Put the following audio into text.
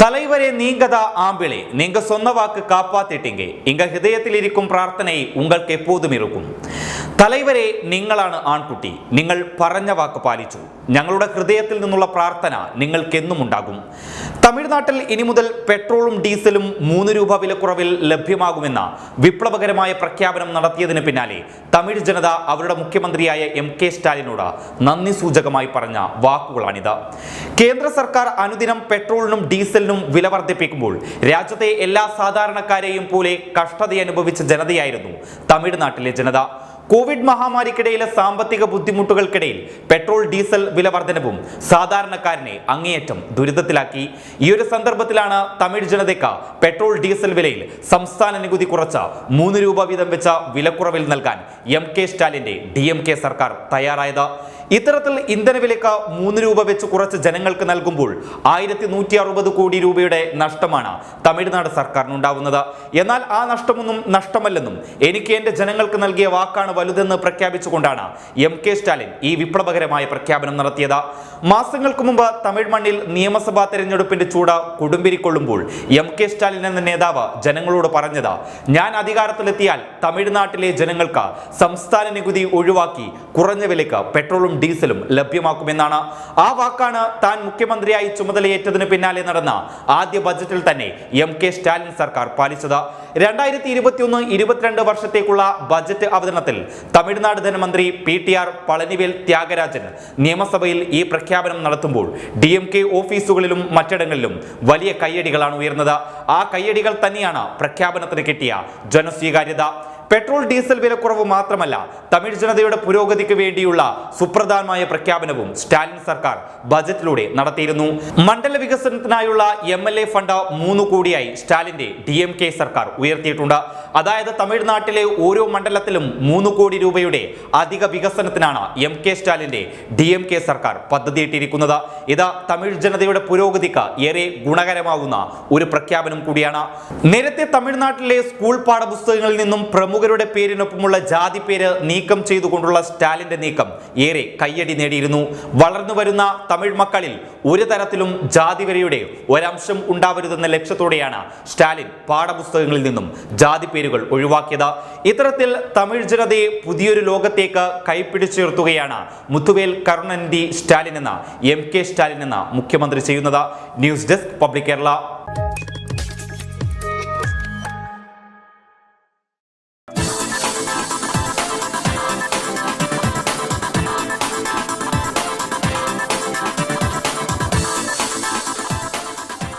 തലൈവരെ നീങ്കത ആമ്പിളെ നിങ്ങൾ സ്വന്തം വാക്ക് കാപ്പാത്തിട്ടെങ്കിൽ ഇങ്ക ഹൃദയത്തിലിരിക്കും പ്രാർത്ഥനയെ ഉങ്ങൾക്ക് എപ്പോഴും ഇരിക്കും തലൈവരെ നിങ്ങളാണ് ആൺകുട്ടി. നിങ്ങൾ പറഞ്ഞ വാക്ക് പാലിച്ചു. ഞങ്ങളുടെ ഹൃദയത്തിൽ നിന്നുള്ള പ്രാർത്ഥന നിങ്ങൾക്കെന്നും ഉണ്ടാകും തമിഴ്നാട്ടിൽ ഇനി മുതൽ പെട്രോളും ഡീസലും മൂന്ന് രൂപ വിലക്കുറവിൽ ലഭ്യമാകുമെന്ന വിപ്ലവകരമായ പ്രഖ്യാപനം നടത്തിയതിന് പിന്നാലെ തമിഴ് ജനത അവരുടെ മുഖ്യമന്ത്രിയായ എം കെ സ്റ്റാലിനോട് നന്ദി സൂചകമായി പറഞ്ഞ വാക്കുകളാണിത്. കേന്ദ്ര സർക്കാർ അനുദിനം പെട്രോളിനും ഡീസലിനും വില വർദ്ധിപ്പിക്കുമ്പോൾ രാജ്യത്തെ എല്ലാ സാധാരണക്കാരെയും പോലെ കഷ്ടത അനുഭവിച്ച ജനതയായിരുന്നു തമിഴ്നാട്ടിലെ ജനത. കോവിഡ് മഹാമാരിക്കിടയിലെ സാമ്പത്തിക ബുദ്ധിമുട്ടുകൾക്കിടയിൽ പെട്രോൾ ഡീസൽ വില വർധനവും സാധാരണക്കാരനെ അങ്ങേയറ്റം ദുരിതത്തിലാക്കി. ഈ ഒരു സന്ദർഭത്തിലാണ് തമിഴ് ജനതയ്ക്ക് പെട്രോൾ ഡീസൽ വിലയിൽ സംസ്ഥാന നികുതി കുറച്ച മൂന്ന് രൂപ വീതം വെച്ച വിലക്കുറവിൽ നൽകാൻ എം കെ സ്റ്റാലിന്റെ ഡി സർക്കാർ തയ്യാറായത്. ഇത്തരത്തിൽ ഇന്ധനവിലക്ക് മൂന്ന് രൂപ വെച്ച് കുറച്ച് ജനങ്ങൾക്ക് നൽകുമ്പോൾ ആയിരത്തി നൂറ്റി അറുപത് കോടി രൂപയുടെ നഷ്ടമാണ് തമിഴ്നാട് സർക്കാരിനുണ്ടാവുന്നത്. എന്നാൽ ആ നഷ്ടമൊന്നും നഷ്ടമല്ലെന്നും എനിക്ക് എന്റെ ജനങ്ങൾക്ക് നൽകിയ വാക്കാണ് വലുതെന്ന് പ്രഖ്യാപിച്ചുകൊണ്ടാണ് എം കെ സ്റ്റാലിൻ ഈ വിപ്ലവകരമായ പ്രഖ്യാപനം നടത്തിയത്. മാസങ്ങൾക്ക് മുമ്പ് തമിഴ് മണ്ണിൽ നിയമസഭാ തെരഞ്ഞെടുപ്പിന്റെ ചൂട് കൊടുമ്പിരിക്കൊള്ളുമ്പോൾ എം കെ സ്റ്റാലിൻ എന്ന നേതാവ് ജനങ്ങളോട് പറഞ്ഞത് ഞാൻ അധികാരത്തിലെത്തിയാൽ തമിഴ്നാട്ടിലെ ജനങ്ങൾക്ക് സംസ്ഥാന നികുതി ഒഴിവാക്കി കുറഞ്ഞ വിലക്ക് പെട്രോളും ഡീസലും ലഭ്യമാക്കുമെന്നാണ് ആ വാക്കാണ് താൻ മുഖ്യമന്ത്രിയായി ചുമതലയേറ്റതിന് പിന്നാലെ നടന്ന ആദ്യ ബജറ്റിൽ തന്നെ എം കെ സ്റ്റാലിൻ സർക്കാർ പാലിച്ചത്. രണ്ടായിരത്തി ഇരുപത്തിയൊന്ന് ഇരുപത്തിരണ്ട് വർഷത്തേക്കുള്ള ബജറ്റ് അവതരണത്തിൽ തമിഴ്നാട് ധനമന്ത്രി P T R Palanivel Thiagarajan നിയമസഭയിൽ ഈ പ്രഖ്യാപനം നടത്തുമ്പോൾ ഡി എം കെ ഓഫീസുകളിലും മറ്റിടങ്ങളിലും വലിയ കയ്യടികളാണ് ഉയർന്നത്. ആ കയ്യടികൾ തന്നെയാണ് പ്രഖ്യാപനത്തിന് കിട്ടിയ ജനസ്വീകാര്യത. പെട്രോൾ ഡീസൽ വിലക്കുറവ് മാത്രമല്ല തമിഴ് ജനതയുടെ പുരോഗതിക്ക് വേണ്ടിയുള്ള സുപ്രധാനമായ പ്രഖ്യാപനവും സ്റ്റാലിൻ സർക്കാർ ബജറ്റിലൂടെ നടത്തിയിരുന്നു. മണ്ഡല വികസനത്തിനായുള്ള എം എൽ എ ഫണ്ട് മൂന്ന് കോടിയായി സ്റ്റാലിന്റെ ഡി എം കെ സർക്കാർ ഉയർത്തിയിട്ടുണ്ട്. അതായത് തമിഴ്നാട്ടിലെ ഓരോ മണ്ഡലത്തിലും മൂന്ന് കോടി രൂപയുടെ അധിക വികസനത്തിനാണ് എം കെ സ്റ്റാലിന്റെ ഡി എം കെ സർക്കാർ പദ്ധതിയിട്ടിരിക്കുന്നത്. ഇത് തമിഴ് ജനതയുടെ പുരോഗതിക്ക് ഏറെ ഗുണകരമാകുന്ന ഒരു പ്രഖ്യാപനം കൂടിയാണ്. നേരത്തെ തമിഴ്നാട്ടിലെ സ്കൂൾ പാഠപുസ്തകങ്ങളിൽ നിന്നും പ്രമുഖരുടെ പേരിനൊപ്പമുള്ള ജാതി പേര് നീക്കം ചെയ്തുകൊണ്ടുള്ള സ്റ്റാലിന്റെ നീക്കം ഏറെ കയ്യടി നേടിയിരുന്നു. വളർന്നു വരുന്ന തമിഴ് മക്കളിൽ ഒരു തരത്തിലും ജാതിവരയുടെ ഒരംശം ഉണ്ടാവരുതെന്ന ലക്ഷ്യത്തോടെയാണ് സ്റ്റാലിൻ പാഠപുസ്തകങ്ങളിൽ നിന്നും ജാതി പേരുകൾ ഒഴിവാക്കിയത്. ഇത്തരത്തിൽ തമിഴ് ജനതയെ പുതിയൊരു ലോകത്തേക്ക് കൈപ്പിടിച്ചുയർത്തുകയാണ് മുത്തുവേൽ കരുണനിധി സ്റ്റാലിൻ എന്ന എം കെ സ്റ്റാലിൻ എന്ന മുഖ്യമന്ത്രി ചെയ്യുന്നത്. News desk public Kerala.